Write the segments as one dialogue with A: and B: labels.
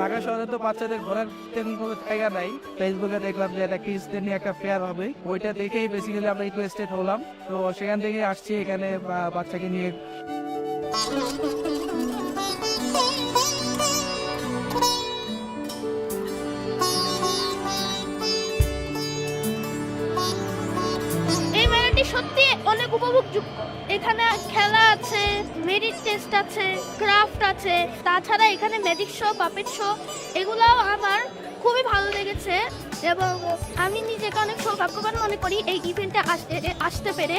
A: ঢাকা শহরে তো বাচ্চাদের ঘোরার তেমন কোনো জায়গা নাই। ফেসবুকে দেখলাম যে একটা কিডসদের নিয়ে একটা ফেয়ার হবে। ওইটা দেখেই বেসিক্যালি আমরা ইন্টারেস্টেড হলাম। তো সেখান থেকে আসছি এখানে বাচ্চাকে নিয়ে।
B: সত্যি অনেক উপভোগযোগ্য। এখানে খেলা আছে মেরিট টেস্ট আছে ক্রাফট আছে, তাছাড়া এখানে ম্যাজিক শো পাপেট শো এগুলোও আমার খুবই ভালো লেগেছে এবং আমি নিজেকে অনেক সৌভাগ্যবান মনে করি এই ইভেন্টে আসতে পেরে।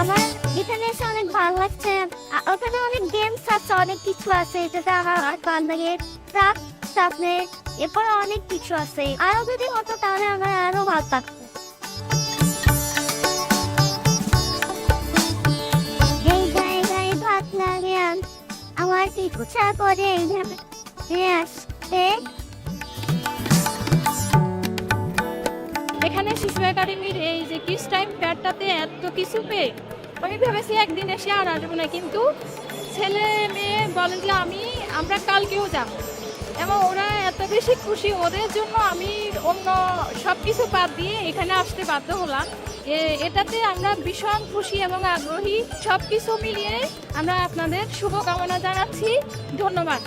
C: আমার এখানে এসে অনেক ভালো লাগছে। ওখানে অনেক গেমস আছে, অনেক কিছু আছে, যেটা আমার ভালো লাগে। আছে এরপরে অনেক কিছু আছে। আরও যদি হতো তাহলে আমার আরও ভালো আসতে
D: এখানে শিশু একাডেমির এই যে কিস টাইম ফেয়ারটাতে এত কিছু পেয়ে, আমি ভেবেছি একদিন এসে আর আসব না, কিন্তু ছেলে মেয়ে বলেন যে আমি, আমরা কালকেও যাব। এবং ওরা এত বেশি খুশি। ওদের জন্য আমি অন্য সব কিছু বাদ দিয়ে এখানে আসতে বাধ্য হলাম। এটাতে আমরা ভীষণ খুশি এবং আগ্রহী। সব কিছু মিলিয়ে আমরা আপনাদের শুভকামনা জানাচ্ছি। ধন্যবাদ।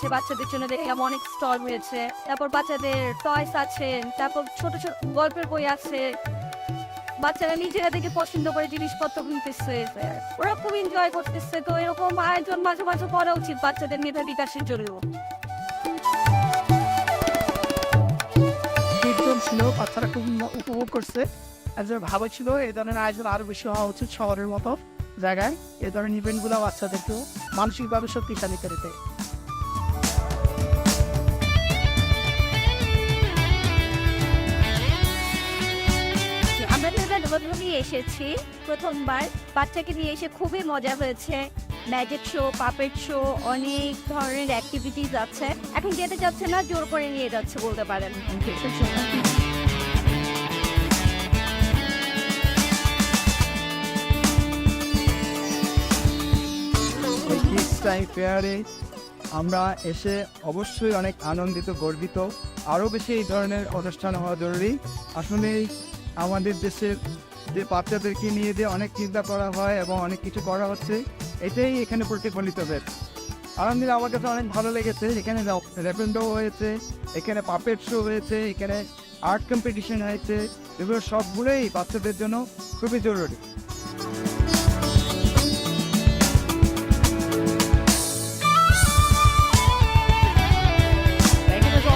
E: হয়েছে বাচ্চাদের জন্য দেখলাম অনেক স্টল হয়েছে তারপর বাচ্চাদের টয়স আছে, তারপর ছোট ছোট গল্পের বই আছে। বাচ্চারা নিজেরা দেখে পছন্দ করে জিনিসপত্র কিনতেছে। ওরা খুব এনজয় করতেছে। তো এরকম আয়োজন মাঝে মাঝে করা উচিত বাচ্চাদের মেধা বিকাশের জন্য
A: কীর্তন ছিল, বাচ্চারা খুব উপভোগ করছে। একজন ভালো ছিল এই ধরনের আয়োজন আরও বেশি হওয়া উচিত শহরের মতো জায়গায়। এই ধরনের ইভেন্টগুলো বাচ্চাদেরকেও মানসিকভাবে শক্তিশালী করে দেয়।
E: এসেছি। প্রথমবার। বাচ্চাকে নিয়ে এসে খুবই মজা হয়েছে। ম্যাজিক শো পাপেট শো অনেক ধরনের অ্যাক্টিভিটিস আছে। এখন যেতে যাচ্ছে না, জোর করে নিয়ে যাচ্ছে বলতে পারেন।
F: আমরা এসে অবশ্যই অনেক আনন্দিত, গর্বিত। আরও বেশি এই ধরনের অনুষ্ঠান হওয়া জরুরি। আসলে আমাদের দেশের যে বাচ্চাদেরকে নিয়ে যে অনেক চিন্তা করা হয় এবং অনেক কিছু করা হচ্ছে, এটাই এখানে প্রতিফলিত হয়েছে। আলহামদুলিল্লাহ, আমার কাছে অনেক ভালো লেগেছে। এখানে রেপেন্ডো হয়েছে, এখানে পাপেট শো হয়েছে, এখানে আর্ট কম্পিটিশন হয়েছে, এগুলো সবগুলোই বাচ্চাদের জন্য খুবই জরুরি।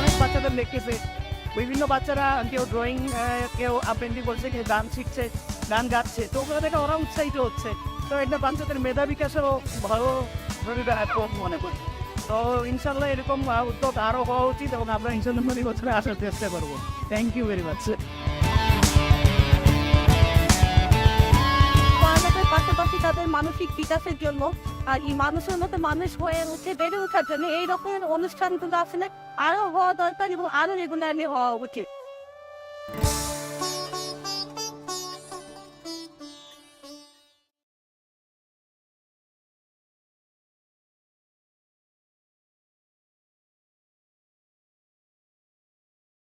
A: অনেক বাচ্চাদের বিভিন্ন বাচ্চারা, কেউ ড্রয়িং কেউ আপেন্ডি বলছে কেউ গান শিখছে, গান গাচ্ছে। তো ওগুলো দেখে ওরা উৎসাহিত হচ্ছে। তো এটা বাচ্চাদের মেধা বিকাশেরও ভালো ভূমিকা মনে করি। তো ইনশাল্লাহ এরকম উদ্যোগ আরও হওয়া উচিত এবং আমরা ইনশাল্লাহ প্রতি বছরে আসার চেষ্টা করব। থ্যাংক ইউ ভেরি মাচ
E: পাশাপাশি তাদের মানসিক বিকাশের জন্য আর এই মানুষের মতো মানুষ হয়ে উঠে বেড়ে ওঠার জন্য এই রকমের অনুষ্ঠানগুলো আসলে আরও হওয়া দরকার এবং আরও রেগুলারলি হওয়া উচিত।